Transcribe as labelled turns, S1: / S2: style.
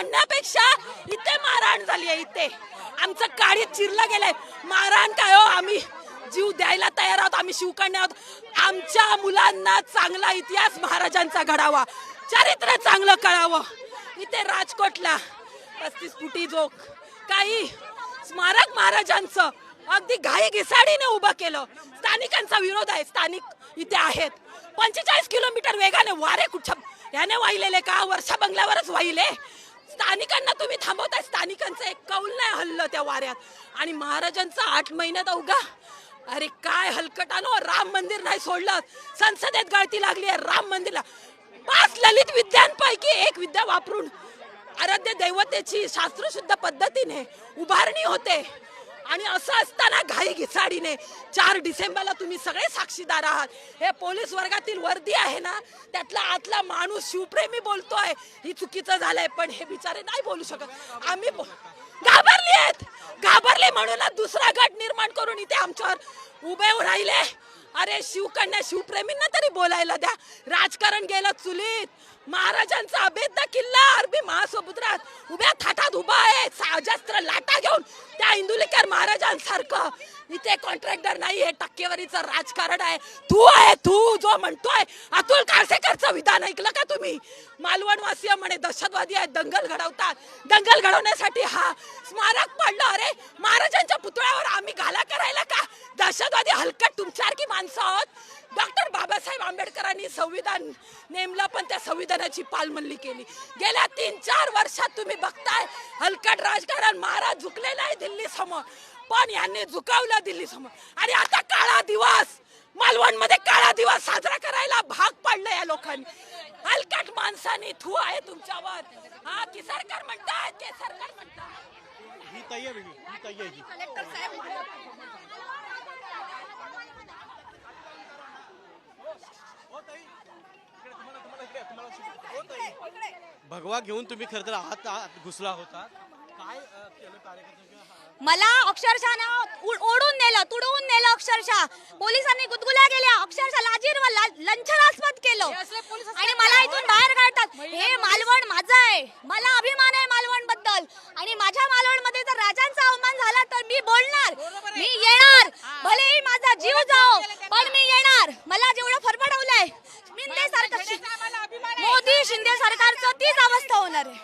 S1: म्हणण्यापेक्षा इथे मारहाण झाली आहे इथे. आमचं काळी चिरलं गेलंय. मारहाण काय हो? आम्ही जीव द्यायला तयार आहोत. आम्ही शिवकन्या आहोत. आमच्या मुलांना चांगला इतिहास महाराजांचा घडावा. चरित्र चांगलं कळावं. इथे राजकोटला पस्तीस फुटी जोक. काही स्मारक महाराजांचं अगदी घाई घिसाडीने उभं केलं. स्थानिकांचा विरोध आहे. स्थानिक इथे आहेत. पंचेचाळीस किलोमीटर वेगाने वारे कुठं? याने वाहिलेले का? वर्षा बंगल्यावरच वाहिले. स्थानिकांना तुम्ही थांबवताय. स्थानिकांचं एक कौल नाही हल्लं त्या वाऱ्यात. आणि महाराजांचा आठ महिन्यात अवघा. अरे काय हलकटानो राम मंदिर नाही सोडलं. संसदेत गळती लागली आहे राम मंदिरला. पाच ललित विद्यांपैकी एक विद्या वापरून आराध्य दैवतेची शास्त्रशुद्ध पद्धतीने उभारणी होते. आणि असं असताना घाई घिसाडीने चार डिसेंबरला तुम्ही सगळे साक्षीदार आहात. हे पोलीस वर्गातील वर्दी आहे ना त्यातला आतला माणूस शिवप्रेमी बोलतोय ही चुकीचं झालंय पण हे बिचारे नाही बोलू शकत. आम्ही घाबरली आहेत. घाबरले म्हणूनच दुसरा गट निर्माण करून इथे आमच्यावर उभे राहिले. अरे शिवकन्या शिवप्रेमींना तरी बोलायला द्या. राजकारण गेलं चुलीत. महाराजांचा अभेद्य किल्ला अरबी महासमुद्रात. उभ्या थाटात उभा आहे. साजस्त्र लाट त्या इंदुलेकर महाराजांसारखं. इथे कॉन्ट्रॅक्टर नाही हे टक्केवारीचं राजकारण आहे. तू आहे तू जो म्हणतोय अतुल काळसेकरचं विधान ऐकलं का तुम्ही? मालवणवासीय म्हणे दहशतवादी आहेत दंगल घडवतात. दंगल घडवण्यासाठी हा स्मारक पडलं. अरे महाराजांच्या पुतळ्यावर आम्ही घाला करायला का? दहशतवादी हलकट तुमच्यासारखी माणसं आहोत. डॉक्टर बाबासाहेब आंबेडकरांनी संविधान नेमलं पण त्या संविधानाची पालमल्ली केली. गेल्या तीन चार वर्षात तुम्ही बघताय हलकट राजकारण महाराज झुकले नाही दिल्ली समोर पण यांनी झुकवलं दिल्ली समोर आणि आता काळा दिवस मालवणमध्ये काळा दिवस साजरा करायला भाग पडलं या लोकांनी. हलकट माणसाने थू आहे तुमच्यावर. हा की सरकार म्हणताय ते सरकार म्हणताय.
S2: भगवा घेऊन तुम्ही खर तर आत घुसला होता. काय केलं
S3: मला अक्षरशः ना ओढून नेलं तुडवून नेलं अक्षरशः. पोलिसांनी गुदगुल्या केल्या अक्षरशः लाजीर लंचनास्पद केलं. आणि मला इथून बाहेर काढतात. हे मालवण माझं आहे. मला अभिमान आहे मालवणबद्दल आणि माझ्या मालवणमध्ये जर राजांचा अवमान झाला तर मी बोलणार. मी येणार. भलेही माझा जीव जाओ पण मी येणार
S4: तीच
S3: अवस्था होणार आहे